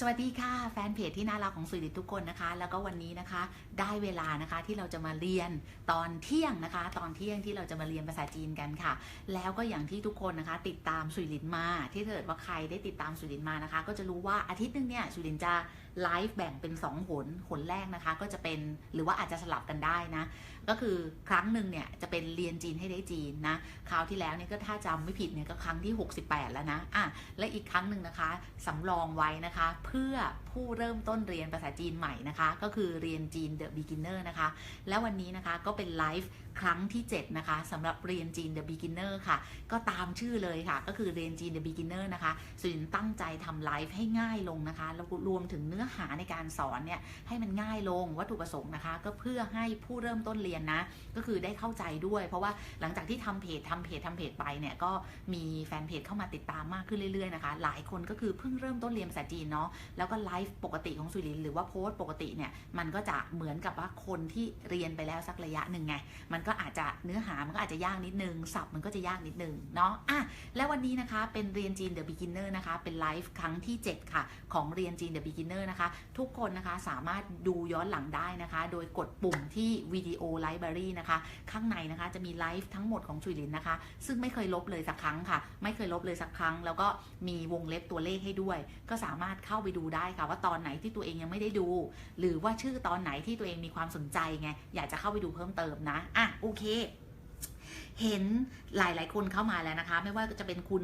สวัสดีค่ะ แฟนเพจที่น่ารักของสื่อดิทุกคนนะคะ แล้วก็วันนี้นะคะได้เวลานะคะที่เราจะมาเรียนตอนเที่ยงนะคะ ตอนเที่ยงที่เราจะมาเรียนภาษาจีนกันค่ะ แล้วก็อย่างที่ทุกคนนะคะ ติดตามสุรินมา ที่เกิดว่าใครได้ติดตามสุรินมานะคะ ก็จะรู้ว่าอาทิตย์หนึงเนี่ยสุรินจะไลฟ์แบ่งเป็น 2 หน หนแรกนะคะ ก็จะเป็นหรือว่าอาจจะสลับกันได้นะ ก็คือครั้งหนึ่งเนี่ยจะเป็นเรียนจีนให้ได้จีนนะ คราวที่แล้วเนี่ยก็ถ้าจำไม่ผิดเนี่ยก็ครั้งที่ 68 แล้วนะอะและอีกครั้งหนึ่งนะคะสำรองไว้นะคะเพื่อผู้เริ่มต้นเรียนภาษาจีนใหม่นะคะ ก็คือเรียนจีน The Beginner นะคะ และวันนี้นะคะก็เป็นไลฟ์ ครั้งที่ 7 นะคะสำหรับเรียนจีน The Beginner ค่ะ ก็ตามชื่อเลยค่ะ ก็คือเรียนจีน The Beginner นะคะสุรินตั้งใจทำไลฟ์ให้ง่ายลงนะคะ แล้วรวมถึงเนื้อหาในการสอนเนี่ยให้มันง่ายลงวัตถุประสงค์นะคะ ก็เพื่อให้ผู้เริ่มต้นเรียนนะ ก็คือได้เข้าใจด้วย เพราะว่าหลังจากที่ทำเพจทำเพจทำเพจไปเนี่ยก็มีแฟนเพจเข้ามาติดตามมากขึ้นเรื่อยๆนะคะ หลายคนก็คือเพิ่งเริ่มต้นเรียนภาษาจีนเนาะแล้วก็ไลฟ์ปกติของสุรินหรือว่าโพสต์ปกติเนี่ยมันก็จะเหมือนกับว่าคนที่เรียนไปแล้วสักระยะหนึ่งไงมันก็อาจจะเนื้อหามันก็อาจจะยากนิดนึงศัพท์มันก็จะยากนิดนึงเนาะอะแล้ววันนี้นะคะเป็นเรียนจีน The Beginner นะคะ เป็นไลฟ์ครั้งที่ 7 ค่ะ ของเรียนจีน The Beginner นะคะ ทุกคนนะคะสามารถดูย้อนหลังได้นะคะ โดยกดปุ่มที่วิดีโอไลบรารีนะคะ ข้างในนะคะจะมีไลฟ์ทั้งหมดของชุยลินนะคะ ซึ่งไม่เคยลบเลยสักครั้งค่ะ ไม่เคยลบเลยสักครั้ง แล้วก็มีวงเล็บตัวเลขให้ด้วย ก็สามารถเข้าไปดูได้ค่ะ ว่าตอนไหนที่ตัวเองยังไม่ได้ดู หรือว่าชื่อตอนไหนที่ตัวเองมีความสนใจไงอยากจะเข้าไปดูเพิ่มเติมนะอะโอเค เห็นหลายๆคนเข้ามาแล้วนะคะ ไม่ว่าจะเป็นคุณ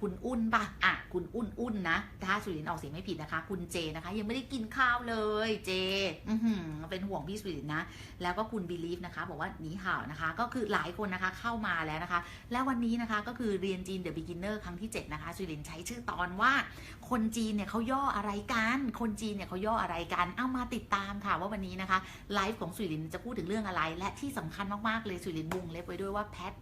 คุณอุ้นปะอะ คุณอุ้นอุ้นนะ ถ้าสุรินทร์ออกเสียงไม่ผิดนะคะ คุณเจนะคะ ยังไม่ได้กินข้าวเลย เจ อืเป็นห่วงพี่สุรินทร์นะ แล้วก็คุณบีลีฟนะคะ บอกว่าหนีห่าวนะคะ ก็คือหลายคนนะคะเข้ามาแล้วนะคะ แล้ววันนี้นะคะก็คือเรียนจีน The Beginner ครั้งที่ 7 นะคะ สุรินทร์ใช้ชื่อตอนว่าคนจีนเนี่ยเขาย่ออะไรกัน คนจีนเนี่ยเขาย่ออะไรกัน เอามาติดตามค่ะว่าวันนี้นะคะไลฟ์ของสุรินทร์จะพูดถึงเรื่องอะไร และที่สำคัญมากๆเลยสุรินทร์วงเล็บไว้ด้วยว่าแพท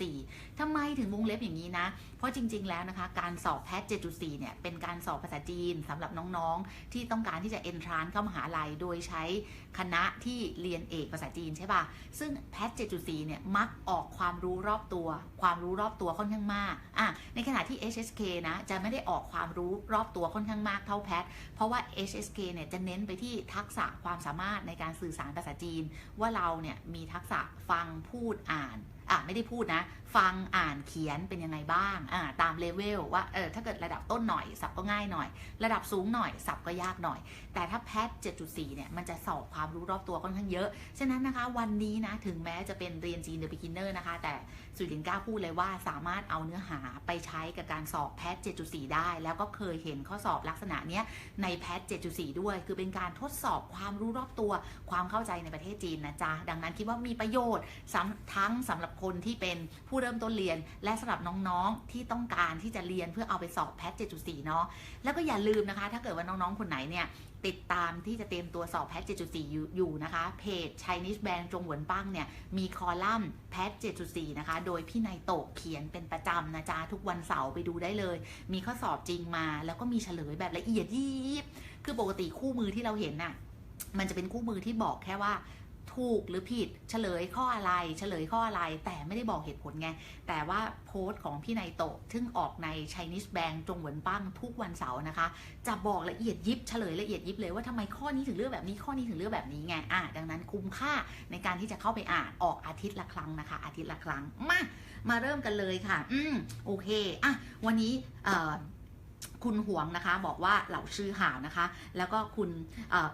7.4ทำไมถึงวงเล็บอย่างนี้นะ เพราะจริงๆแล้วนะคะ การสอบแพทย์7.4 เนี่ย เป็นการสอบภาษาจีนสำหรับน้องๆ ที่ต้องการที่จะเอนทรานเข้ามหาลัย โดยใช้คณะที่เรียนเอกภาษาจีนใช่ป่ะ ซึ่งแพทย์7.4 เนี่ย มักออกความรู้รอบตัว ความรู้รอบตัวค่อนข้างมาก อะ ในขณะที่ HSK นะ จะไม่ได้ออกความรู้รอบตัวค่อนข้างมากเท่าแพท เพราะว่า HSK เนี่ย จะเน้นไปที่ทักษะความสามารถในการสื่อสารภาษาจีน ว่าเราเนี่ยมีทักษะฟังพูดอ่าน อะ ไม่ได้พูดนะฟังอ่านเขียนเป็นยังไงบ้างอ่าตามเลเวลว่าเออถ้าเกิดระดับต้นหน่อยสับก็ง่ายหน่อย ระดับสูงหน่อยสับก็ยากหน่อย แต่ถ้าแพท 7.4 เนี่ยมันจะสอบความรู้รอบตัวค่อนข้างเยอะ ฉะนั้นนะคะวันนี้นะถึงแม้จะเป็นเรียนจีน The Beginner นะคะ แต่สุรินทร์กล้าพูดเลยว่าสามารถเอาเนื้อหาไปใช้กับการสอบแพท 7.4 ได้ แล้วก็เคยเห็นข้อสอบลักษณะเนี้ยในแพท 7.4 ด้วย คือเป็นการทดสอบความรู้รอบตัว ความเข้าใจในประเทศจีนนะจ๊ะดังนั้นคิดว่ามีประโยชน์ทั้งสำหรับคนที่เป็นผู้เริ่มต้นเรียน และสำหรับน้องๆที่ต้องการที่จะเรียนเพื่อเอาไปสอบแพท 7.4 เนาะแล้วก็อย่าลืมนะคะ ถ้าเกิดว่าน้องๆ คนไหนเนี่ยติดตามที่จะเตรียมตัวสอบแพท 7.4 อยู่นะคะ เพจ Chinese Bank จงหวนปั้งเนี่ย มีคอลัมน์แพท 7.4 นะคะ โดยพี่นายโตเขียนเป็นประจำนะจ๊ะ ทุกวันเสาร์ไปดูได้เลย มีข้อสอบจริงมา แล้วก็มีเฉลยแบบละเอียดยิบ คือปกติคู่มือที่เราเห็นน่ะ มันจะเป็นคู่มือที่บอกแค่ว่า ถูกหรือผิดเฉลยข้ออะไร เฉลยข้ออะไร แต่ไม่ได้บอกเหตุผลไง แต่ว่าโพสต์ของพี่นายโตซึ่งออกใน Chinese Bank จงหวนปั้งทุกวันเสาร์นะคะ จะบอกละเอียดยิบเฉลยละเอียดยิบเลยว่าทำไมข้อนี้ถึงเลือกแบบนี้ข้อนี้ถึงเลือกแบบนี้ไงอะดังนั้นคุ้มค่าในการที่จะเข้าไปอ่านออกอาทิตย์ละครั้งนะคะ อาทิตย์ละครั้งมามาเริ่มกันเลยค่ะ อืมโอเคอะวันนี้เอ่อ คุณหวงนะคะ บอกว่าเหล่าชื่อหาวนะคะ แล้วก็คุณ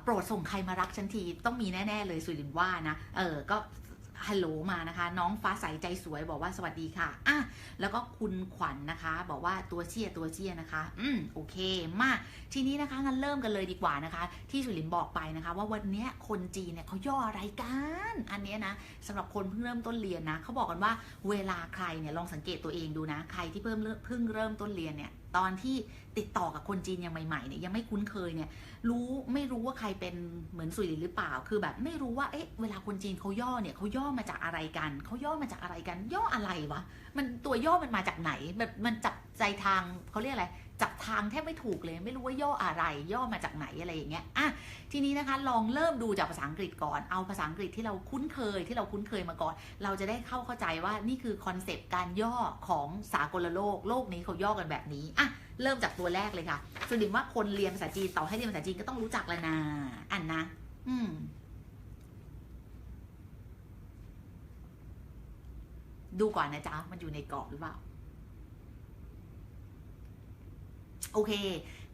โปรดส่งใครมารักฉันทีต้องมีแน่ ๆ เลยสุรินท์ว่านะเออก็ ฮัลโหลมานะคะ น้องฟ้าใสใจสวยบอกว่าสวัสดีค่ะอะแล้วก็คุณขวัญนนะคะ บอกว่าตัวเชียตัวเชียนะคะ อืมโอเคมากทีนี้นะคะงั้นเริ่มกันเลยดีกว่านะคะ ที่สุรินบอกไปนะคะ ว่าวันนี้คนจีนเนี่ยเขาย่ออะไรกัน อันนี้นะสำหรับคนเพิ่งเริ่มต้นเรียนนะเขาบอกกันว่าเวลาใครเนี่ยลองสังเกตตัวเองดูนะใครที่เพิ่มเพิ่งเริ่มต้นเรียนเนี่ยตอนที่ติดต่อกับคนจีนยังใหม่ๆเนี่ยยังไม่คุ้นเคยเนี่ย รู้ไม่รู้ว่าใครเป็นเหมือนสุรินทร์หรือเปล่า คือแบบไม่รู้ว่าเอ๊ะเวลาคนจีนเขาย่อเนี่ยเขาย่อมาจากอะไรกันเขาย่อมาจากอะไรกัน ย่ออะไรวะมันตัวย่อมันมาจากไหนแบบมันจับใจทางเขาเรียกอะไรจับทางแทบไม่ถูกเลย ไม่รู้ว่าย่ออะไร ย่อมาจากไหนอะไรอย่างเงี้ยอะทีนี้นะคะลองเริ่มดูจากภาษาอังกฤษก่อนเอาภาษาอังกฤษที่เราคุ้นเคยที่เราคุ้นเคยมาก่อน เราจะได้เข้าเข้าใจว่านี่คือคอนเซปต์การย่อของสากลโลก โลกนี้เขาย่อกันแบบนี้อะ เริ่มจากตัวแรกเลยค่ะสุดิมว่าคนเรียนภาษาจีนต่อให้เรียนภาษาจีนก็ต้องรู้จักแล้วนะอันนะ อืม ดูก่อนนะจ๊ะ มันอยู่ในกรอบหรือเปล่า โอเค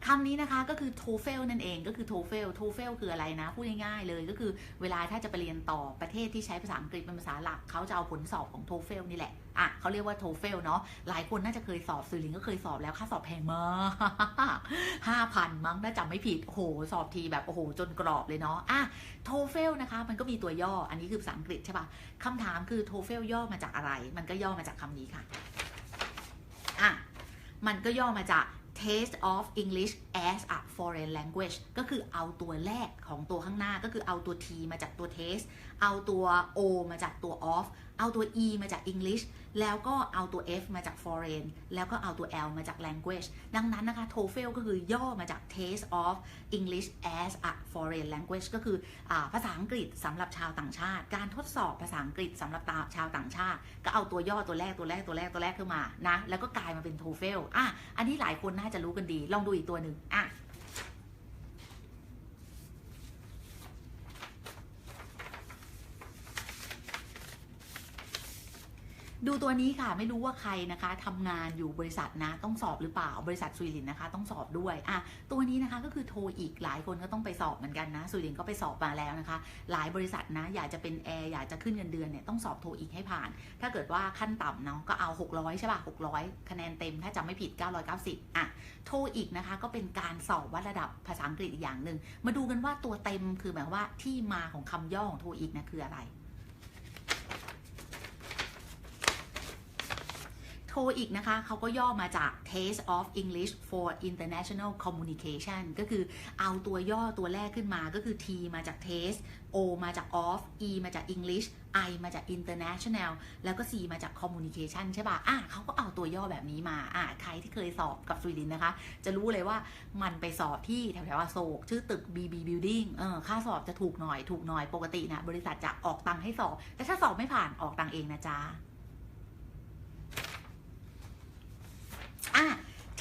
คำนี้นะคะก็คือ TOEFL นั่นเองก็คือ TOEFL TOEFL คืออะไรนะ พูดง่ายๆเลยก็คือเวลาถ้าจะไปเรียนต่อประเทศที่ใช้ภาษาอังกฤษเป็นภาษาหลักเขาจะเอาผลสอบของ TOEFL นี่แหละอะเขาเรียกว่า TOEFL เนาะหลายคนน่าจะเคยสอบสื่อหลิงก็เคยสอบแล้วค่าสอบแพงมากห้าพันมั้งถ้าจำไม่ผิดโอ้โหสอบทีแบบโอ้โหจนกรอบเลยเนาะอะ TOEFL นะคะมันก็มีตัวย่ออันนี้คือภาษาอังกฤษใช่ปะคำถามคือ TOEFL ย่อมาจากอะไร มันก็ย่อมาจากคำนี้ค่ะอะมันก็ย่อมาจาก Taste of English as a foreign language ก็คือเอาตัวแรกของตัวข้างหน้าก็คือเอาตัว T มาจากตัว taste เอาตัว O มาจากตัว of เอาตัว E มาจาก English แล้วก็เอาตัว F มาจาก foreign แล้วก็เอาตัว L มาจาก language ดังนั้นนะคะ TOEFL ก็คือย่อมาจาก Taste of English as a foreign language ก็คืออภาษาอังกฤษสำหรับชาวต่างชาติ การทดสอบภาษาอังกฤษสำหรับชาวต่างชาติ ก็เอาตัวย่อตัวแรกตัวแรกตัวแรกตัวแรกขึ้นมานะแล้วก็กลายมาเป็น TOEFL อะอันนี้หลายคนน่าจะรู้กันดี ลองดูอีกตัวหนึ่งอะ ดูตัวนี้ค่ะไม่รู้ว่าใครนะคะทำงานอยู่บริษัทนะ ต้องสอบหรือเปล่าบริษัทสุรินนะคะ ต้องสอบด้วยอะตัวนี้นะคะก็คือโทรอีกหลายคนก็ต้องไปสอบเหมือนกันนะสุรินก็ไปสอบมาแล้วนะคะ หลายบริษัทนะอยากจะเป็นแอร์อยากจะขึ้นเงินเดือนเนี่ยต้องสอบโทรอีกให้ผ่าน ถ้าเกิดว่าขั้นต่ำเนาะก็เอา 600ใช่ป่ะ600 คะแนนเต็มถ้าจำไม่ผิด 990อะโทรอีกนะคะก็เป็นการสอบวัดระดับภาษาอังกฤษอีกอย่างหนึ่งมาดูกันว่าตัวเต็มคือหมายว่าที่มาของคำย่อของโทรอีกนะคืออะไร โทอีกนะคะ เขาก็ย่อมาจาก Taste of English for International Communication ก็คือเอาตัวย่อตัวแรกขึ้นมาก็คือ T มาจาก Taste O มาจาก of E มาจาก English I มาจาก International แล้วก็ C มาจาก Communication ใช่ป่ะ อะเขาก็เอาตัวย่อแบบนี้มา อะใครที่เคยสอบกับสวีเดนนะคะ จะรู้เลยว่ามันไปสอบที่แถวๆโศก ชื่อตึก BB Building เออ ค่าสอบจะถูกหน่อย ถูกหน่อย ปกตินะ บริษัทจะออกตังค์ให้สอบ แต่ถ้าสอบไม่ผ่านออกตังค์เองนะจ๊ะ อะ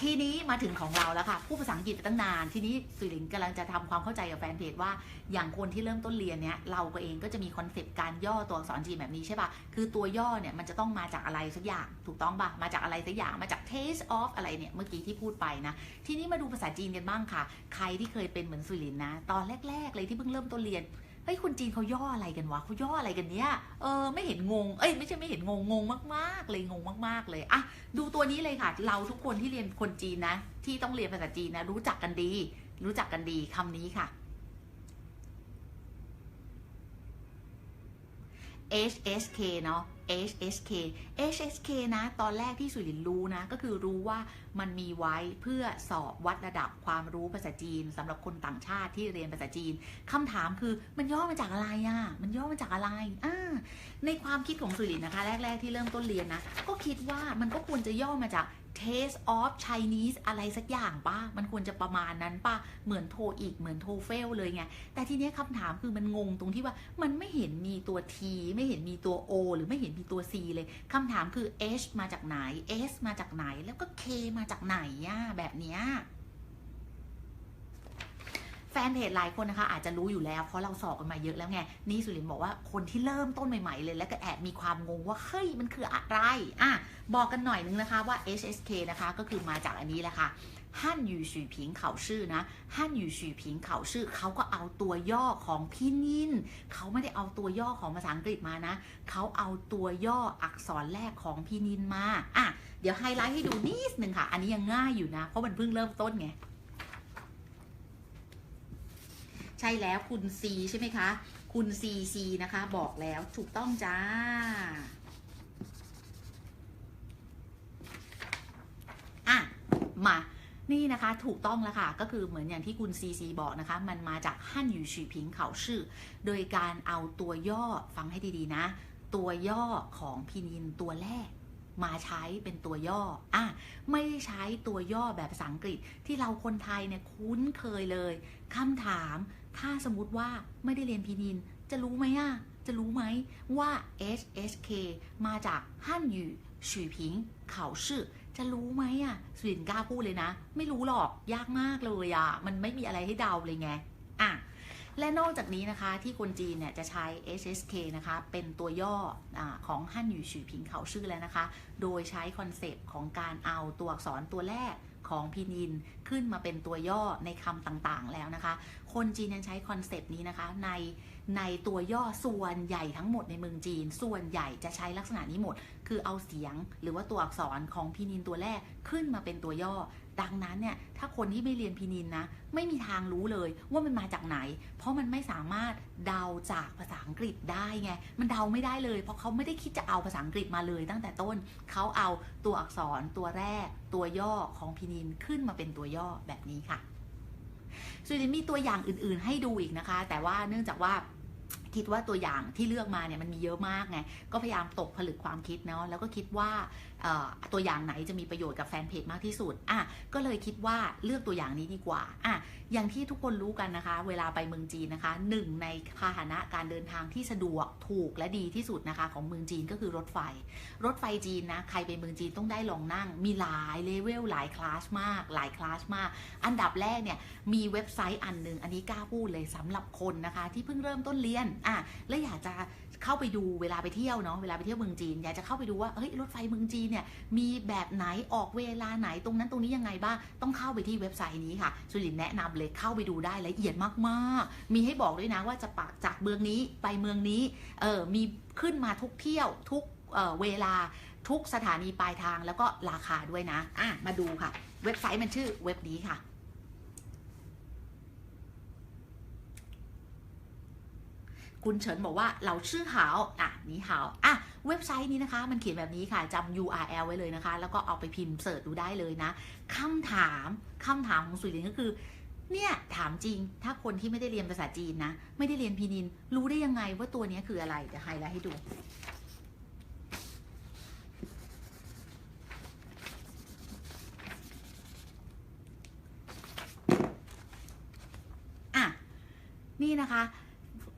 ทีนี้มาถึงของเราแล้วค่ะผู้ภาษาอังกฤษไปตั้งนาน ทีนี้สุรินกำลังจะทำความเข้าใจกับแฟนเพจว่า อย่างคนที่เริ่มต้นเรียนเนี้ยเราก็เองก็จะมีคอนเซปต์การย่อตัวอักษรจีนแบบนี้ใช่ปะคือตัวย่อเนี่ยมันจะต้องมาจากอะไรสักอย่างถูกต้องปะมาจากอะไรสักอย่างมาจาก taste of อะไรเนี่ยเมื่อกี้ที่พูดไปนะ ทีนี้มาดูภาษาจีนกันบ้างค่ะ ใครที่เคยเป็นเหมือนสุรินนะ ตอนแรก ๆ เลยที่เพิ่งเริ่มต้นเรียน เฮ้ยคนจีนเขาย่ออะไรกันวะเขาย่ออะไรกันเนี้ยเออไม่เห็นงงเอ้ยไม่ใช่ไม่เห็นงงงงมากๆ เลยงงมาก ๆ เลยอะดูตัวนี้เลยค่ะ เราทุกคนที่เรียนคนจีนนะ ที่ต้องเรียนภาษาจีนนะรู้จักกันดี รู้จักกันดีคำนี้ค่ะ HSK เนาะ HSK HSK นะ ตอนแรกที่สุรินรู้นะ ก็คือรู้ว่ามันมีไว้เพื่อสอบวัดระดับความรู้ภาษาจีนสำหรับคนต่างชาติที่เรียนภาษาจีนคำถามคือมันย่อมาจากอะไรอะ่ะ มันย่อมาจากอะไรอ่าในความคิดของสุรินนะคะ แรก ๆ ที่เริ่มต้นเรียนนะ ก็คิดว่ามันก็ควรจะย่อมาจาก Taste of Chinese อะไรสักอย่างป่ะ มันควรจะประมาณนั้นป่ะ เหมือนโทอีกเหมือนโทเฟลเลยไง แต่ทีนี้คำถามคือมันงงตรงที่ว่ามันไม่เห็นมีตัว T ไม่เห็นมีตัว O หรือไม่เห็นมีตัว C เลย คำถามคือ H มาจากไหน S มาจากไหน แล้วก็ K มาจากไหนอะแบบเนี้ย แฟนเพจหลายคนนะคะอาจจะรู้อยู่แล้วเพราะเราสอบกันมาเยอะแล้วไง นี่สุรินบอกว่าคนที่เริ่มต้นใหม่ๆ เลยแล้วก็แอบมีความงงว่าเฮ้ยมันคืออะไรอะบอกกันหน่อยนึงนะคะว่า HSK นะคะก็คือมาจากอันนี้แหละค่ะฮั่นยูชื่อผิงเขาชื่อนะฮั่นยูชื่อผิงเขาชื่อเขาก็เอาตัวย่อของพี่นินเขาไม่ได้เอาตัวย่อของภาษาอังกฤษมานะเขาเอาตัวย่ออักษรแรกของพี่นินมาอะเดี๋ยวไฮไลท์ให้ดูนิดนึงค่ะ อันนี้ยังง่ายอยู่นะ เพราะมันเพิ่งเริ่มต้นไง ใช่แล้วคุณ C ใช่ไหมคะ คุณ CC นะคะ บอกแล้วถูกต้องจ้า อะ มานี่นะคะถูกต้องแล้วค่ะ ก็คือเหมือนอย่างที่คุณ CC บอกนะคะ มันมาจากฮั่นยูชีพิงเขาชื่อ โดยการเอาตัวย่อฟังให้ดีๆนะ ตัวย่อของพินินตัวแรก มาใช้เป็นตัวย่ออะไม่ใช้ตัวย่อแบบภาษาอังกฤษที่เราคนไทยเนี่ยคุ้นเคยเลยคำถาม ถ้าสมมติว่าไม่ได้เรียนพินิน จะรู้ไหมอะ จะรู้ไหมว่า HSK มาจากฮั่นยูชื่พิงเขาชื่อ จะรู้ไหมอะ สุรินกล้าพูดเลยนะ ไม่รู้หรอก ยากมากเลยอะ มันไม่มีอะไรให้เดาเลยไง อะ และนอกจากนี้นะคะ ที่คนจีนเนี่ยจะใช้ HSK นะคะ เป็นตัวย่ออของฮั่นอยู่ฉือผิงเขาชื่อแล้วนะคะ โดยใช้คอนเซปต์ของการเอาตัวอักษรตัวแรก ของพินินขึ้นมาเป็นตัวย่อในคำต่างๆแล้วนะคะ คนจีนยังใช้คอนเซปต์นี้นะคะ ในในตัวย่อส่วนใหญ่ทั้งหมดในเมืองจีน ส่วนใหญ่จะใช้ลักษณะนี้หมด คือเอาเสียงหรือว่าตัวอักษรของพินินตัวแรกขึ้นมาเป็นตัวย่อ ดังนั้นเนี่ยถ้าคนที่ไม่เรียนพินินนะ ไม่มีทางรู้เลยว่ามันมาจากไหน เพราะมันไม่สามารถเดาจากภาษาอังกฤษได้ไงมันเดาไม่ได้เลย เพราะเขาไม่ได้คิดจะเอาภาษาอังกฤษมาเลย ตั้งแต่ต้นเขาเอาตัวอักษรตัวแรก ตัวย่อของพินินขึ้นมาเป็นตัวย่อแบบนี้ค่ะส่วนมีตัวอย่างอื่น ๆ ให้ดูอีกนะคะ แต่ว่าเนื่องจากว่า คิดว่าตัวอย่างที่เลือกมาเนี่ยมันมีเยอะมากไงก็พยายามตกผลึกความคิดเนาะแล้วก็คิดว่าตัวอย่างไหนจะมีประโยชน์กับแฟนเพจมากที่สุดอะก็เลยคิดว่าเลือกตัวอย่างนี้ดีกว่าอะอย่างที่ทุกคนรู้กันนะคะ เวลาไปเมืองจีนนะคะหนึ่งในพาหนะการเดินทางที่สะดวกถูกและดีที่สุดนะคะ ของเมืองจีนก็คือรถไฟ รถไฟจีนนะใครไปเมืองจีนต้องได้ลองนั่ง มีหลายเลเวลหลายคลาสมาก หลายคลาสมาก อันดับแรกเนี่ยมีเว็บไซต์อันหนึ่งอันนี้กล้าพูดเลยสำหรับคนนะคะ ที่เพิ่งเริ่มต้นเรียนอะและอยากจะเข้าไปดูเวลาไปเที่ยวเนาะเวลาไปเที่ยวเมืองจีน อยากจะเข้าไปดูว่าเฮ้ยรถไฟเมืองจีนเนี่ยมีแบบไหนออกเวลาไหนตรงนั้นตรงนี้ยังไงบ้างต้องเข้าไปที่เว็บไซต์นี้ค่ะสุรินแนะนำเลยเข้าไปดูได้ละเอียดมากๆ มีให้บอกด้วยนะว่าจะปักจากเมืองนี้ไปเมืองนี้เออมีขึ้นมาทุกเที่ยวทุกเเวลาทุกสถานีปลายทางแล้วก็ราคาด้วยนะอะมาดูค่ะ เว็บไซต์มันชื่อเว็บนี้ค่ะ คุณเฉินบอกว่าเราชื่อหาวอะนี่หาวอะเว็บไซต์นี้นะคะ มันเขียนแบบนี้ค่ะจำ URL ไว้เลยนะคะ แล้วก็เอาไปพิมพ์เสิร์ชดูได้เลยนะคำถามคำถามของสุรินก็คือเนี่ยถามจริงถ้าคนที่ไม่ได้เรียนภาษาจีนนะ ไม่ได้เรียนพีนิน รู้ได้ยังไงว่าตัวนี้คืออะไรเดี๋ยวไฮไลท์ให้ดูอะนี่นะคะ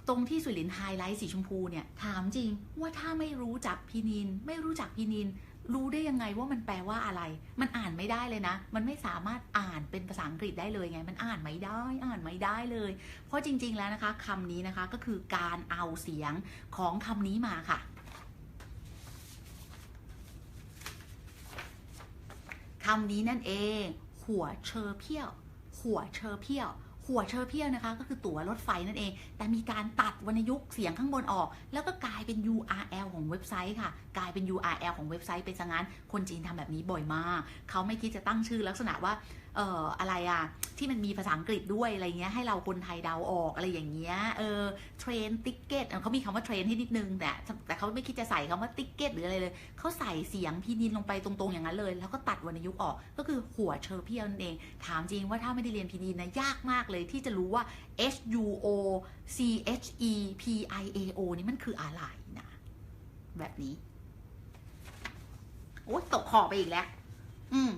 ตรงที่สุรินทร์ไฮไลท์สีชมพูเนี่ยถามจริงว่าถ้าไม่รู้จักพินิน ไม่รู้จักพินิน รู้ได้ยังไงว่ามันแปลว่าอะไร มันอ่านไม่ได้เลยนะ มันไม่สามารถอ่านเป็นภาษาอังกฤษได้เลยไง มันอ่านไม่ได้ อ่านไม่ได้เลย เพราะจริง ๆ แล้วนะคะคำนี้นะคะก็คือการเอาเสียงของคำนี้มาค่ะคำนี้นั่นเอง หัวเชอเพี้ยว หัวเชอเพี้ยว หัวเชอร์เพี้ยนะคะ ก็คือตั๋วรถไฟนั่นเอง แต่มีการตัดวรรณยุกต์เสียงข้างบนออก แล้วก็กลายเป็น URL ของเว็บไซต์ค่ะ กลายเป็น URL ของเว็บไซต์เป็นซะงั้น คนจีนทำแบบนี้บ่อยมาก เขาไม่คิดจะตั้งชื่อลักษณะว่า เอ่ออะไรอะที่มันมีภาษาอังกฤษด้วยอะไรเงี้ยให้เราคนไทยเดาออกอะไรอย่างเงี้ยเออเทรนติเกตเขามีคำว่าเทรนให้นิดนึงแต่แต่เขาไม่คิดจะใส่คำว่าติเกตหรืออะไรเลยเขาใส่เสียงพีนินลงไปตรงๆอย่างนั้นเลย แล้วก็ตัดวรรณยุกต์ออกก็คือหัวเชอร์เพียนั่นเอง ถามจริงว่าถ้าไม่ได้เรียนพีนินนะยากมากเลยที่จะรู้ว่า H U O C H E P I A O นี่มันคืออะไรนะแบบนี้โอ้ตกขอบไปอีกแล้ว อืม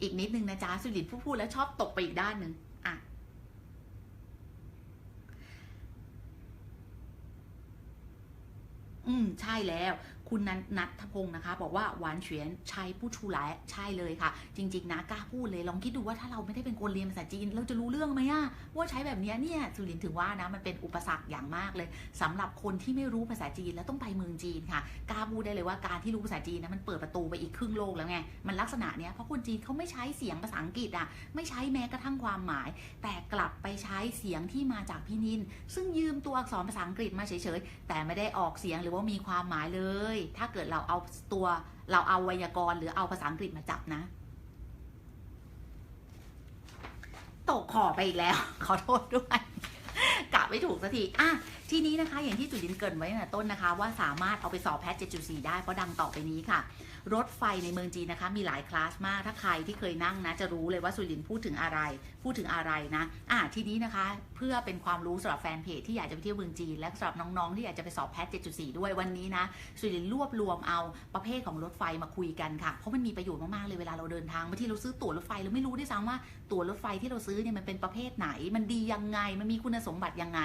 อีกนิดนึงนะจ๊ะสุรินทร์ผู้พูดแล้วชอบตกไปอีกด้านหนึ่งอะอืมใช่แล้ว คุณนันนัทพงศ์นะคะ บอกว่าหวานเฉียนใช้ผู้ชูหลายใช่เลยค่ะ จริง ๆ นะกล้าพูดเลยลองคิดดูว่าถ้าเราไม่ได้เป็นคนเรียนภาษาจีน เราจะรู้เรื่องไหมอะว่าใช้แบบนี้เนี่ยสุรินถึงว่านะมันเป็นอุปสรรคอย่างมากเลยสำหรับคนที่ไม่รู้ภาษาจีนแล้วต้องไปเมืองจีนค่ะกล้าพูดได้เลยว่าการที่รู้ภาษาจีนนะมันเปิดประตูไปอีกครึ่งโลกแล้วไงมันลักษณะเนี้ยเพราะคนจีนเขาไม่ใช้เสียงภาษาอังกฤษอะไม่ใช้แม้กระทั่งความหมาย แต่กลับไปใช้เสียงที่มาจากพี่นิน ซึ่งยืมตัวอักษรภาษาอังกฤษมาเฉยๆแต่ไม่ได้ออกเสียงหรือว่ามีความหมายเลยถ้าเกิดเราเอาตัวเราเอาไวยากรณ์หรือเอาภาษาอังกฤษมาจับนะ ตกขอไปอีกแล้ว ขอโทษด้วยกะไม่ถูกสักทีอะทีนี้นะคะ อย่างที่จุดินเกินไว้ตั้งแต่ต้นนะคะ ว่าสามารถเอาไปสอบแพทย์7.4ได้เพราะดังต่อไปนี้ค่ะ รถไฟในเมืองจีนนะคะ มีหลายคลาสมากถ้าใครที่เคยนั่งนะ จะรู้เลยว่าสุรินพูดถึงอะไร พูดถึงอะไรนะอะทีนี้นะคะ เพื่อเป็นความรู้สำหรับแฟนเพจที่อยากจะไปเที่ยวเมืองจีน และสำหรับน้องๆ ที่อยากจะไปสอบแพท 7.4 ด้วยวันนี้นะสุรินทร์รวบรวมเอาประเภทของรถไฟมาคุยกันค่ะ เพราะมันมีประโยชน์มากๆเลยเวลาเราเดินทางบางทีเราซื้อตั๋วรถไฟเราไม่รู้ด้วยซ้ำว่าตั๋วรถไฟที่เราซื้อเนี่ยมันเป็นประเภทไหน มันดียังไง มันมีคุณสมบัติยังไง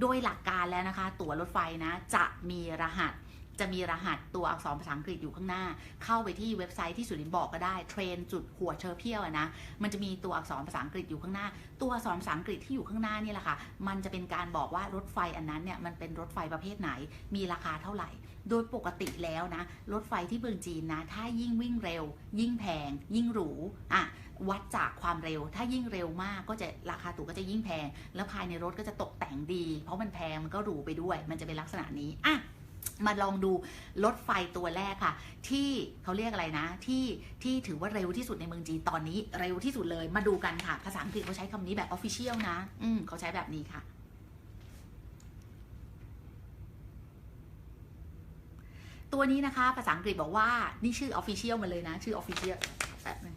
โดยหลักการแล้วนะคะ ตั๋วรถไฟนะจะมีรหัส จะมีรหัสตัวอักษรภาษาอังกฤษอยู่ข้างหน้า เข้าไปที่เว็บไซต์ที่สุรินบอกก็ได้เทรนจุดหัวเชอร์เพียวนะมันจะมีตัวอักษรภาษาอังกฤษอยู่ข้างหน้า ตัวอักษรภาษาอังกฤษที่อยู่ข้างหน้านี่แหละค่ะมันจะเป็นการบอกว่ารถไฟอันนั้นเนี่ยมันเป็นรถไฟประเภทไหน มีราคาเท่าไหร่ โดยปกติแล้วนะรถไฟที่เมืองจีนนะถ้ายิ่งวิ่งเร็ว ยิ่งแพง ยิ่งหรูอะวัดจากความเร็ว ถ้ายิ่งเร็วมากก็จะราคาตั๋วก็จะยิ่งแพง แล้วภายในรถก็จะตกแต่งดี เพราะมันแพงมันก็หรูไปด้วย มันจะเป็นลักษณะนี้อะ มาลองดูรถไฟตัวแรกค่ะ ที่เขาเรียกอะไรนะ ที่ที่ถือว่าเร็วที่สุดในเมืองจีนตอนนี้เร็วที่สุดเลยมาดูกันค่ะ ภาษาอังกฤษเขาใช้คำนี้แบบออฟฟิเชียลนะ อืมเขาใช้แบบนี้ค่ะ ตัวนี้นะคะ ภาษาอังกฤษบอกว่า นี่ชื่อออฟฟิเชียลมาเลยนะ ชื่อออฟฟิเชียลแป๊บนึง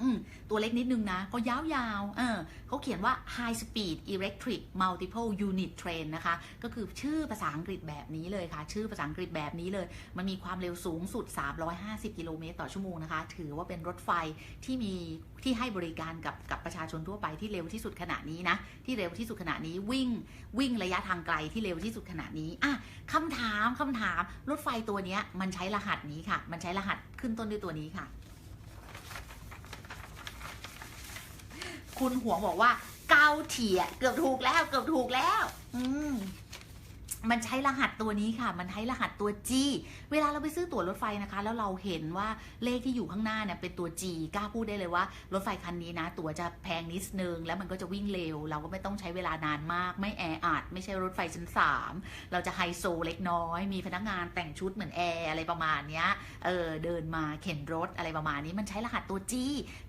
อืมตัวเล็กนิดนึงนะ ก็ยาวๆ เออเขาเขียนว่า High Speed Electric Multiple Unit Train นะคะ ก็คือชื่อภาษาอังกฤษแบบนี้เลยค่ะ ชื่อภาษาอังกฤษแบบนี้เลย มันมีความเร็วสูงสุด 350 กิโลเมตรต่อชั่วโมงนะคะ ถือว่าเป็นรถไฟที่มีที่ให้บริการกับกับประชาชนทั่วไปที่เร็วที่สุดขณะนี้นะ ที่เร็วที่สุดขณะนี้วิ่งวิ่งระยะทางไกลที่เร็วที่สุดขณะนี้อะคำถามคำถามรถไฟตัวนี้มันใช้รหัสนี้ค่ะ มันใช้รหัสขึ้นต้นด้วยตัวนี้ค่ะ คุณหวงบอกว่าเกาเถียเกือบถูกแล้วเกือบถูกแล้ว อืม มันใช้รหัสตัวนี้ค่ะ มันใช้รหัสตัว G เวลาเราไปซื้อตั๋วรถไฟนะคะ แล้วเราเห็นว่าเลขที่อยู่ข้างหน้าเนี่ยเป็นตัว G กล้าพูดได้เลยว่า รถไฟคันนี้นะ ตั๋วจะแพงนิดนึง แล้วมันก็จะวิ่งเร็ว เราก็ไม่ต้องใช้เวลานานมาก ไม่แออัด ไม่ใช่รถไฟชั้นสามเราจะไฮโซเล็กน้อย มีพนักงานแต่งชุดเหมือนแอร์อะไรประมาณเนี้ย เออ เดินมาเข็นรถอะไรประมาณนี้ มันใช้รหัสตัว G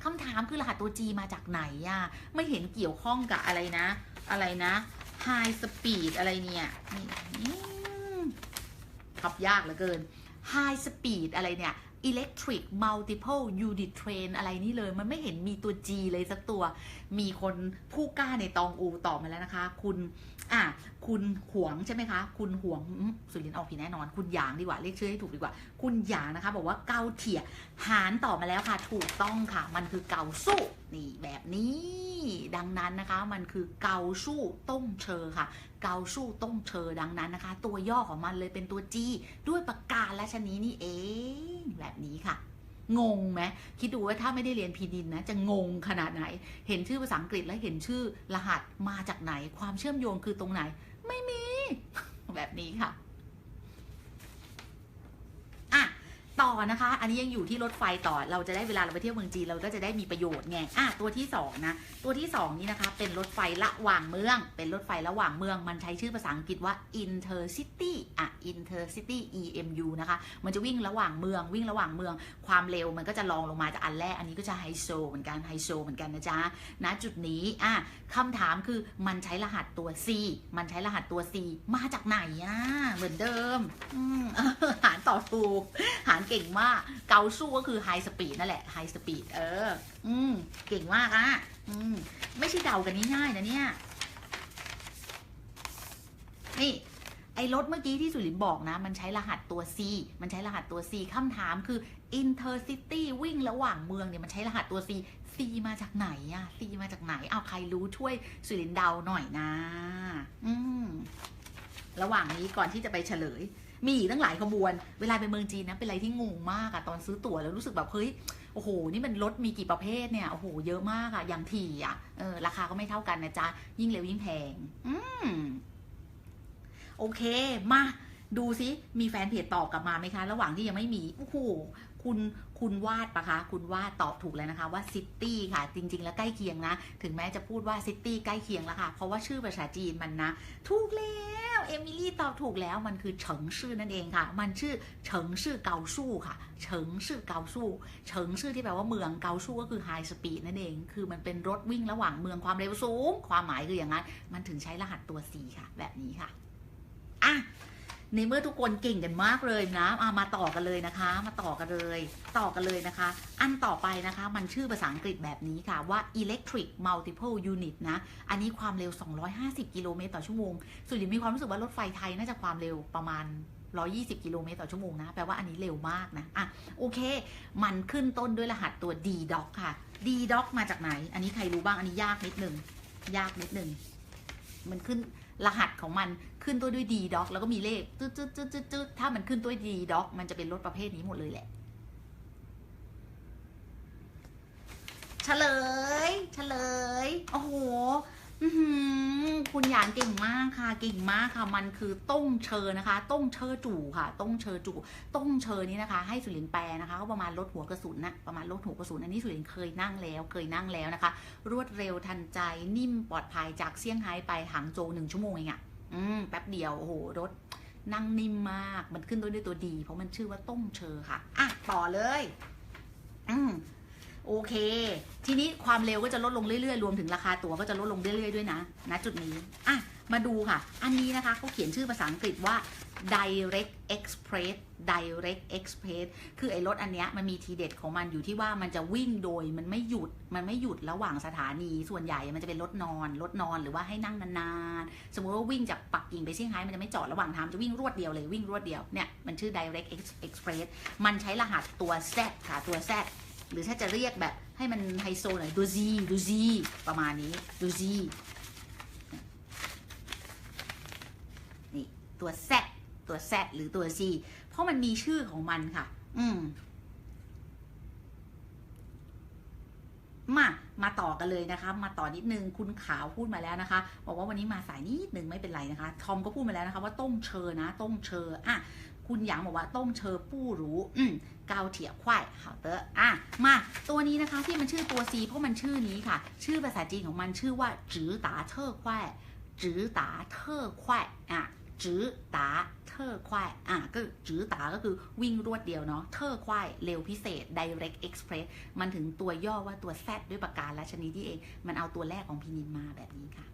คำถามคือรหัสตัว G มาจากไหนอะไม่เห็นเกี่ยวข้องกับอะไรนะ อะไรนะ High Speed อะไรเนี่ยขับยากเหลือเกิน High Speed อะไรเนี่ย Electric Multiple Unit Train อะไรนี่เลย มันไม่เห็นมีตัว G เลยสักตัว มีคนผู้กล้าในตองอูตอบมาแล้วนะคะ คุณ อะคุณหวงใช่ไหมคะ คุณหวงสุรินทร์ออกผิดแน่นอน คุณหยางดีกว่าเรียกชื่อให้ถูกดีกว่า คุณหยางนะคะ บอกว่าเกาเถียหารตอบมาแล้วค่ะ ถูกต้องค่ะ มันคือเกาสู้นี่แบบนี้ ดังนั้นนะคะ มันคือเกาสู้ต้งเชอค่ะ เกาสู้ต้งเชอดังนั้นนะคะ ตัวย่อของมันเลยเป็นตัว G ด้วยปากกาและชนีนี่เอง แบบนี้ค่ะ งงไหมคิดดูว่าถ้าไม่ได้เรียนพีดินนะ จะงงขนาดไหน เห็นชื่อภาษาอังกฤษและเห็นชื่อรหัสมาจากไหน ความเชื่อมโยงคือตรงไหน ไม่มี แบบนี้ค่ะอะ ต่อนะคะ อันนี้ยังอยู่ที่รถไฟต่อ เราจะได้เวลาเราไปเที่ยวเมืองจีนเราก็จะได้มีประโยชน์ไงอะตัวที่สองนะตัวที่สองนี้นะคะเป็นรถไฟระหว่างเมือง เป็นรถไฟระหว่างเมือง มันใช้ชื่อภาษาอังกฤษว่า intercity อะ intercity EMU นะคะ มันจะวิ่งระหว่างเมืองวิ่งระหว่างเมือง ความเร็วมันก็จะลองลงมาจากอันแรก อันนี้ก็จะไฮโซเหมือนกันไฮโซเหมือนกันนะจ๊ะณจุดนี้อะคำถามคือมันใช้รหัสตัว C มันใช้รหัสตัว C มาจากไหนอะเหมือนเดิมอืมหารต่อถูกหารเก่งมาก เกาสู้ก็คือไฮสปีดนั่นแหละไฮสปีดเออ อืม เก่งมากอะ อืม ไม่ใช่เดากันง่ายๆนะเนี่ย นี่ ไอ้รถเมื่อกี้ที่สุรินบอกนะ มันใช้รหัสตัว C มันใช้รหัสตัว C คำถามคือ intercity วิ่งระหว่างเมืองเนี่ยมันใช้รหัสตัว C C มาจากไหนอะ C มาจากไหน เอาใครรู้ช่วยสุรินเดาหน่อยนะ อืม ระหว่างนี้ก่อนที่จะไปเฉลย มีอีกตั้งหลายขบวน เวลาไปเมืองจีนนะเป็นอะไรที่งงมากอะตอนซื้อตั๋วแล้วรู้สึกแบบเฮ้ยโอ้โห นี่มันรถมีกี่ประเภทเนี่ย โอ้โห เยอะมากอะอย่างถี่อะเออ ราคาก็ไม่เท่ากันนะจ๊ะ ยิ่งเร็วยิ่งแพง อืม โอเค มา ดูซิ มีแฟนเพจตอบกลับมาไหมคะ ระหว่างที่ยังไม่มี โอ้โห คุณ คุณวาดปะคะ คุณวาดตอบถูกแล้วนะคะว่าซิตี้ค่ะ จริง ๆ แล้วใกล้เคียงนะ ถึงแม้จะพูดว่าซิตี้ใกล้เคียงแล้วค่ะ เพราะว่าชื่อภาษาจีนมันนะ ถูกแล้วเอมิลี่ตอบถูกแล้วมันคือเฉิงชื่อนั่นเองค่ะ มันชื่อเฉิงชื่อเกาสู้ค่ะเฉิงชื่อเกาสู้เฉิงชื่อที่แปลว่าเมืองเกาสู้ก็คือไฮสปีดนั่นเอง คือมันเป็นรถวิ่งระหว่างเมืองความเร็วสูง ความหมายคืออย่างนั้น มันถึงใช้รหัสตัว C ค่ะ แบบนี้ค่ะอะ ในเมื่อทุกคนเก่งกันมากเลยนะามาต่อกันเลยนะคะ มาต่อกันเลย ต่อกันเลยนะคะ อันต่อไปนะคะ มันชื่อภาษาอังกฤษแบบนี้ค่ะว่า electric multiple unit นะ อันนี้ความเร็ว 250 กิโลเมตรต่อชั่วโมง สุรินมีความรู้สึกว่ารถไฟไทยน่าจะความเร็วประมาณ 120 กิโลเมตรต่อชั่วโมงนะ แปลว่าอันนี้เร็วมากนะ อะ โอเค มันขึ้นต้นด้วยรหัสตัว D doc ค่ะ D doc มาจากไหน อันนี้ใครรู้บ้าง อันนี้ยากนิดนึงยากนิดนึงมันขึ้นรหัสของมัน ขึ้นตัวด้วยดีด็อกแล้วก็มีเลขตึ๊ดตึ๊ดตึ๊ดตึ๊ดตึ๊ดถ้ามันขึ้นตัวดีด็อกมันจะเป็นรถประเภทนี้หมดเลยแหละเฉลยเฉลย โอ้โหคุณหยานเก่งมากค่ะ เก่งมากค่ะ มันคือต้งเชอนะคะ ต้งเชอจู่ค่ะ ต้งเชอจู่ ต้งเชอนี้นะคะ ให้สุรินแปลนะคะก็ประมาณลดหัวกระสุนนะประมาณลดหัวกระสุนอันนี้สุรินเคยนั่งแล้ว เคยนั่งแล้วนะคะ รวดเร็วทันใจนิ่มปลอดภัยจากเซี่ยงไฮ้ไปหางโจวหนึ่งชั่วโมงเองอะ อืมแป๊บเดียวโอ้โหรถนั่งนิ่มมากมันขึ้นต้นด้วยตัวดี เพราะมันชื่อว่าต้มเชอค่ะอะต่อเลย อืมโอเค ทีนี้ความเร็วก็จะลดลงเรื่อยๆ รวมถึงราคาตั๋วก็จะลดลงเรื่อยๆด้วยนะณจุดนี้อะมาดูค่ะ อันนี้นะคะเขาเขียนชื่อภาษาอังกฤษว่า direct express direct express คือไอ้รถอันเนี้ยมันมีทีเด็ดของมันอยู่ที่ว่ามันจะวิ่งโดยมันไม่หยุดมันไม่หยุดระหว่างสถานี ส่วนใหญ่มันจะเป็นรถนอนรถนอนหรือว่าให้นั่งนานๆ สมมติว่าวิ่งจากปักกิ่งไปเซี่ยงไฮ้มันจะไม่จอดระหว่างทางจะวิ่งรวดเดียวเลยวิ่งรวดเดียวเนี่ยมันชื่อ direct express มันใช้รหัสตัว Z ค่ะตัว Z หรือถ้าจะเรียกแบบให้มันไฮโซหน่อยดู Z ดู Z ประมาณนี้ดู Z นี่ตัว Z ตัว Z หรือตัว Z เพราะมันมีชื่อของมันค่ะ อืม มา มาต่อกันเลยนะคะ มาต่อนิดนึง คุณขาวพูดมาแล้วนะคะ บอกว่าวันนี้มาสายนิดนึงไม่เป็นไรนะคะ ทอมก็พูดมาแล้วนะคะ ว่าต้งเชอนะ ต้งเชออะคุณหยางบอกว่าต้งเชอปู้รู้ อืมเกาเถียควาย好的อะ มา ตัวนี้นะคะที่มันชื่อตัว C เพราะมันชื่อนี้ค่ะ ชื่อภาษาจีนของมันชื่อว่าจือตาเทอควายจือตาเทอควายอะ จือตาเทอควายอะก็จือตาก็คือวิ่งรวดเดียวเนาะเทอควายเร็วพิเศษ direct express มันถึงตัวย่อว่าตัว Z ด้วยประการและชนิดที่เอง มันเอาตัวแรกของพินินมาแบบนี้ค่ะ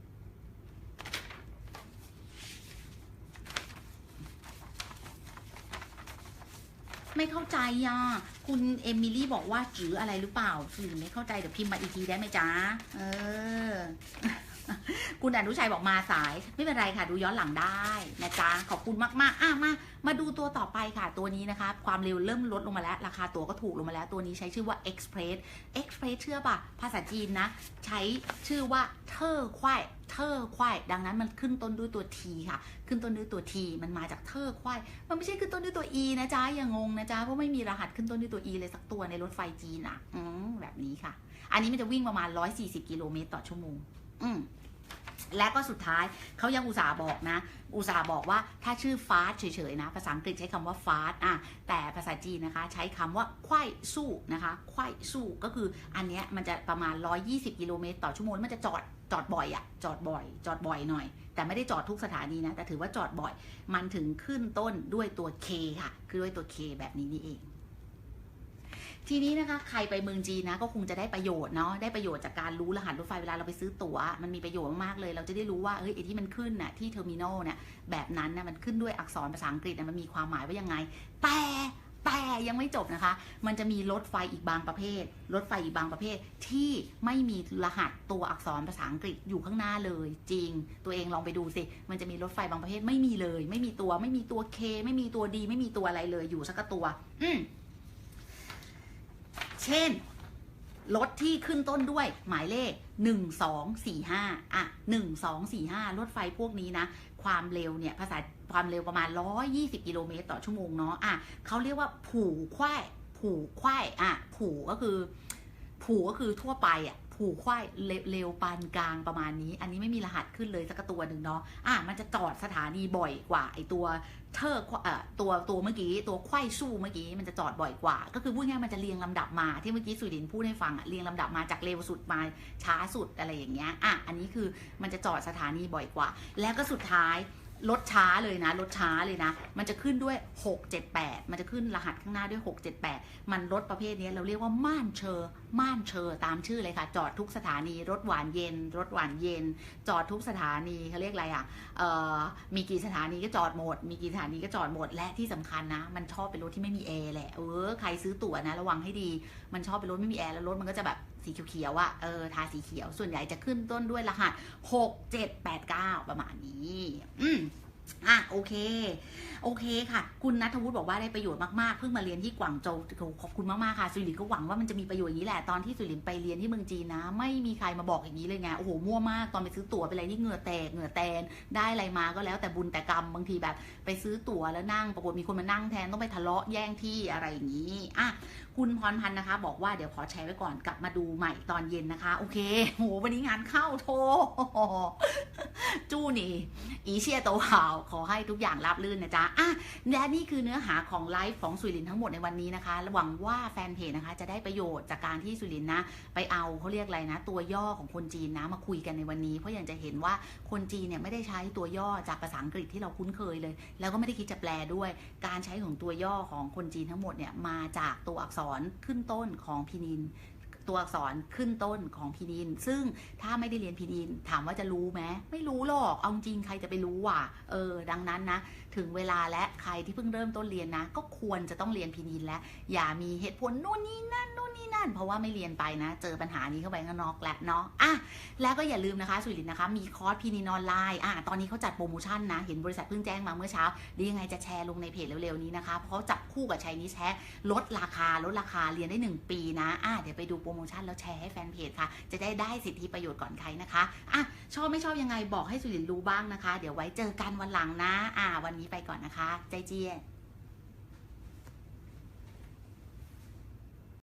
ไม่เข้าใจอะ คุณเอมิลี่บอกว่าจืออะไรหรือเปล่าสื่อไม่เข้าใจ เดี๋ยวพิมพ์มาอีกทีได้ไหมจ๊ะ เออ คุณอนุชัยบอกมาสาย ไม่เป็นไรค่ะ ดูย้อนหลังได้นะจ๊ะขอบคุณมากๆอะมามาดูตัวต่อไปค่ะ ตัวนี้นะคะ ความเร็วเริ่มลดลงมาแล้ว ราคาตัวก็ถูกลงมาแล้ว ตัวนี้ใช้ชื่อว่า Express Express เชื่อป่ะ ภาษาจีนนะ ใช้ชื่อว่าเทอร์ควายเทอร์ควายดังนั้นมันขึ้นต้นด้วยตัว T ค่ะ ขึ้นต้นด้วยตัว T มันมาจากเทอร์ควายมันไม่ใช่ขึ้นต้นด้วยตัว E นะจ๊ะอย่างงงนะจ๊ะเพราะไม่มีรหัสขึ้นต้นด้วยตัว E เลยสักตัวในรถไฟจีนอะ อืมแบบนี้ค่ะ อันนี้มันจะวิ่งประมาณ 140 กิโลเมตรต่อชั่วโมง อืม และก็สุดท้ายเขายังอุตส่าห์บอกนะ อุตส่าห์บอกว่าถ้าชื่อฟาสเฉยๆนะ ภาษาอังกฤษใช้คำว่าฟาสอะแต่ภาษาจีนนะคะ ใช้คำว่าควายสู้นะคะควายสู้ก็คืออันเนี้ยมันจะประมาณ 120 กิโลเมตรต่อชั่วโมงมันจะจอดจอดบ่อยอะจอดบ่อย จอดบ่อยหน่อย แต่ไม่ได้จอดทุกสถานีนะ แต่ถือว่าจอดบ่อย มันถึงขึ้นต้นด้วยตัว K ค่ะ คือด้วยตัว K แบบนี้นี่เอง ทีนี้นะคะใครไปเมืองจีนนะก็คงจะได้ประโยชน์เนาะได้ประโยชน์จากการรู้รหัสรถไฟเวลาเราไปซื้อตั๋วมันมีประโยชน์มากๆเลย เราจะได้รู้ว่าเอ้ยไอที่มันขึ้นน่ะที่เทอร์มินอลเนี่ยแบบนั้นนะมันขึ้นด้วยอักษรภาษาอังกฤษนะมันมีความหมายว่ายังไง แต่แต่ยังไม่จบนะคะ มันจะมีรถไฟอีกบางประเภท รถไฟอีกบางประเภทที่ไม่มีรหัสตัวอักษรภาษาอังกฤษอยู่ข้างหน้าเลย จริง ตัวเองลองไปดูสิ มันจะมีรถไฟบางประเภทไม่มีเลย ไม่มีตัว ไม่มีตัว K ไม่มีตัวดีไม่มีตัวอะไรเลยอยู่สักตัว อืม เช่น รถที่ขึ้นต้นด้วยหมายเลข 1 2 4 5อะ1 2 4 5 รถไฟพวกนี้นะ ความเร็วเนี่ยภาษาความเร็วประมาณ 120 กิโลเมตรต่อชั่วโมงเนาะอะเขาเรียกว่า ผูควายผูควายอะ ผูก็คือ ผูก็คือทั่วไปอะ ผูควายเร็วปานกลางประมาณนี้ อันนี้ไม่มีรหัสขึ้นเลยสักตัวหนึ่งเนาะอะมันจะจอดสถานีบ่อยกว่าไอตัวเทอร์เอ่อตัวตัวเมื่อกี้ตัวควายสู้เมื่อกี้มันจะจอดบ่อยกว่า ก็คือพูดง่ายมันจะเรียงลำดับมาที่เมื่อกี้สุรินทร์พูดให้ฟังอะเรียงลำดับมาจากเร็วสุดมาช้าสุดอะไรอย่างเงี้ยอะอันนี้คือมันจะจอดสถานีบ่อยกว่า แล้วก็สุดท้าย รถช้าเลยนะรถช้าเลยนะ มันจะขึ้นด้วย 678 มันจะขึ้นรหัสข้างหน้าด้วย 678 มันรถประเภทนี้เราเรียกว่าม่านเชอร์ม่านเชอร์ตามชื่อเลยค่ะ จอดทุกสถานีรถหวานเย็น รถหวานเย็น จอดทุกสถานีเขาเรียกอะไรอะเอ่อมีกี่สถานีก็จอดหมด มีกี่สถานีก็จอดหมดและที่สำคัญนะ มันชอบเป็นรถที่ไม่มีแอร์แหละเออใครซื้อตั๋วนะระวังให้ดี มันชอบเป็นรถไม่มีแอร์แล้วรถมันก็จะแบบสีเขียวๆอะเออทาสีเขียว ส่วนใหญ่จะขึ้นต้นด้วยรหัส6 7 8 9ประมาณนี้ อืมอะโอเค โอเคค่ะ คุณนัทวุฒิบอกว่าได้ประโยชน์มากๆ เพิ่งมาเรียนที่กวางโจวขอบคุณมากๆค่ะสุรินก็หวังว่ามันจะมีประโยชน์อย่างนี้แหละตอนที่สุรินไปเรียนที่เมืองจีนนะ ไม่มีใครมาบอกอย่างนี้เลยไงโอ้โหมั่วมากตอนไปซื้อตั๋วไปอะไรที่เหงื่อแตกเหงื่อแตนได้อะไรมาก็แล้วแต่บุญแต่กรรมบางทีแบบ ไปซื้อตั๋วแล้วนั่งปรากฏมีคนมานั่งแทนต้องไปทะเลาะแย่งที่อะไรอย่างนี้อะคุณพรพันธ์นะคะ บอกว่าเดี๋ยวขอแชร์ไว้ก่อนกลับมาดูใหม่ตอนเย็นนะคะ โอเคโหวันนี้งานเข้าโทจู้นี่ อีเชียโตหาว ขอให้ทุกอย่างราบรื่นนะจ๊ะอะและนี่คือเนื้อหาของไลฟ์ของสุรินทั้งหมดในวันนี้นะคะหวังว่าแฟนเพจนะคะ จะได้ประโยชน์จากการที่สุรินนะ ไปเอาเขาเรียกอะไรนะ ตัวย่อของคนจีนนะมาคุยกันในวันนี้ เพราะอย่างจะเห็นว่าคนจีนเนี่ยไม่ได้ใช้ตัวย่อจากภาษาอังกฤษที่เราคุ้นเคยเลย แล้วก็ไม่ได้คิดจะแปลด้วย การใช้ของตัวย่อของคนจีนทั้งหมดเนี่ยมาจากตัวอักษรขึ้นต้นของพินิน ตัวอักษรขึ้นต้นของพินิน ซึ่งถ้าไม่ได้เรียนพินินถามว่าจะรู้ไหมไม่รู้หรอกเอาจริงใครจะไปรู้ว่ะเออ ดังนั้นนะถึงเวลาและใครที่เพิ่งเริ่มต้นเรียนนะ ก็ควรจะต้องเรียนพินินแล้ว อย่ามีเหตุผลนู่นนี่นั่นนู่นนี่นั่น เพราะว่าไม่เรียนไปนะ เจอปัญหานี้เข้าไปก็นอกแหละเนาะอะแล้วก็อย่าลืมนะคะสุรินนะคะ มีคอร์สพินินออนไลน์อะตอนนี้เขาจัดโปรโมชั่นนะ เห็นบริษัทเพิ่งแจ้งมาเมื่อเช้าดียังไงจะแชร์ลงในเพจเร็วๆนี้นะคะเพราะจับคู่กับชัยนิแชร์ลดราคาลดราคาเรียนได้ 1 ปีนะอะเดี๋ยวไปดูโปรโมชั่นแล้วแชร์ให้แฟนเพจค่ะ จะได้ได้สิทธิประโยชน์ก่อนใครนะคะอะชอบไม่ชอบยังไงบอกให้สุรินรู้บ้างนะคะ เดี๋ยวไว้เจอกันวันหลังนะอะวันนี้ไปก่อนนะคะ ใจเจียน